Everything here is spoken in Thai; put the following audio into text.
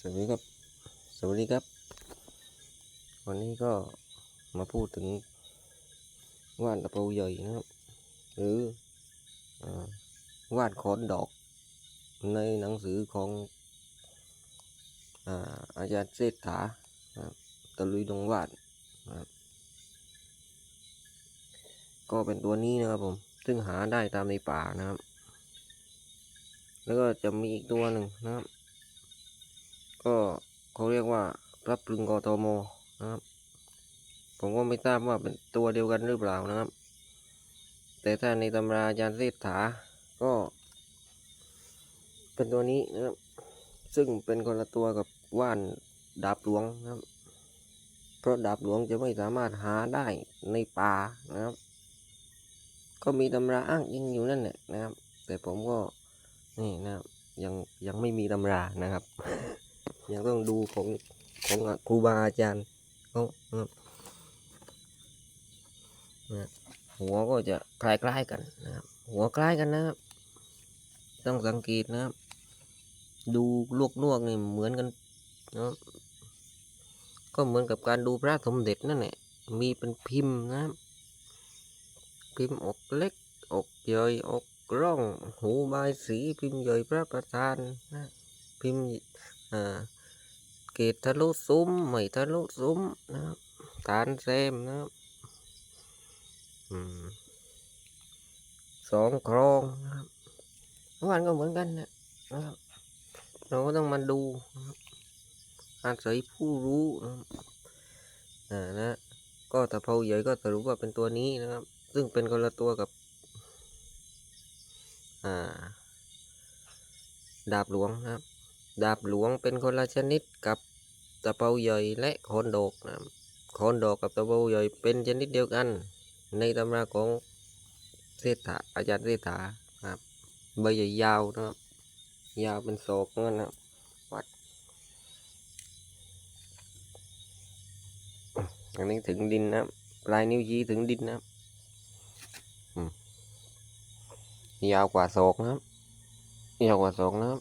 สวัสดีครับ สวัสดีครับ วันนี้ก็มาพูดถึงว่านตะเภาใหญ่นะครับ หรืออว่านขอนดอก ในหนังสือของอาอาจารย์เศรษฐาตะลุยดงวาดนก็เป็นตัวนี้นะครับผม ซึ่งหาได้ตามในป่านะครับ แล้วก็จะมีอีกตัวหนึ่งนะครับ ก็เขาเรียกว่าระปรึงกทมนะครับ ผมก็ไม่ทราบว่าเป็นตัวเดียวกันหรือเปล่านะครับ แต่ถ้าในตำราอาจารย์เศรษฐาก็ เป็นตัวนี้นะครับ ซึ่งเป็นคนละตัวกับว่านดาบหลวงนะครับ เพราะดาบหลวงจะไม่สามารถหาได้ในป่านะครับ ก็มีตำราอ้างอิงอยู่นั่นแหละนะครับ แต่ผมก็นี่นะครับยังยังไม่มีตำรานะครับ ยังต้องดูของของครูบาอาจารย์เขาะหัวก็จะคล้ายๆกันนะครับ หัวคล้ายกันนะครับ ต้องสังเกตนะครับ ดูลวกนวกนี่เหมือนกันนะก็เหมือนกับการดูพระสมเด็จนั่นแหละ มีเป็นพิมพ์นะครับพิมพ์อกเล็กอกใหญ่อกร่อง หูใบสีพิมพ์ใหญ่พระประธานนะพิมพ์อ่า เกตทะลุซุ้มไม่ทะลุซุ้มนะครับฐานเซมนะครับสองโครงนะครับวันก็เหมือนกันนะครับ เราก็ต้องมาดูนะครับอาศัยผู้รู้นะอ่านะ ก็ตะเภาใหญ่ก็สรุปว่าเป็นตัวนี้นะครับ ซึ่งเป็นคนละตัวกับอ่าดาบหลวงนะครับ ดาบหลวงเป็นคนละชนิดกับ ตะเภาใหญ่และโคนดอกนะครับโคนดอกกับตะเภาใหญ่เป็นชนิดเดียวกัน ในตำราของเศรษฐาอาจารย์เศรษฐาครับใบใหญ่ยาวนะครับ ยาวเป็นศอกนั่นนะครับวัดอันนี้ถึงดินนะปลายนิ้วชี้ถึงดินนะยาวกว่าศอกนะครับยาวกว่าศอกนะครับ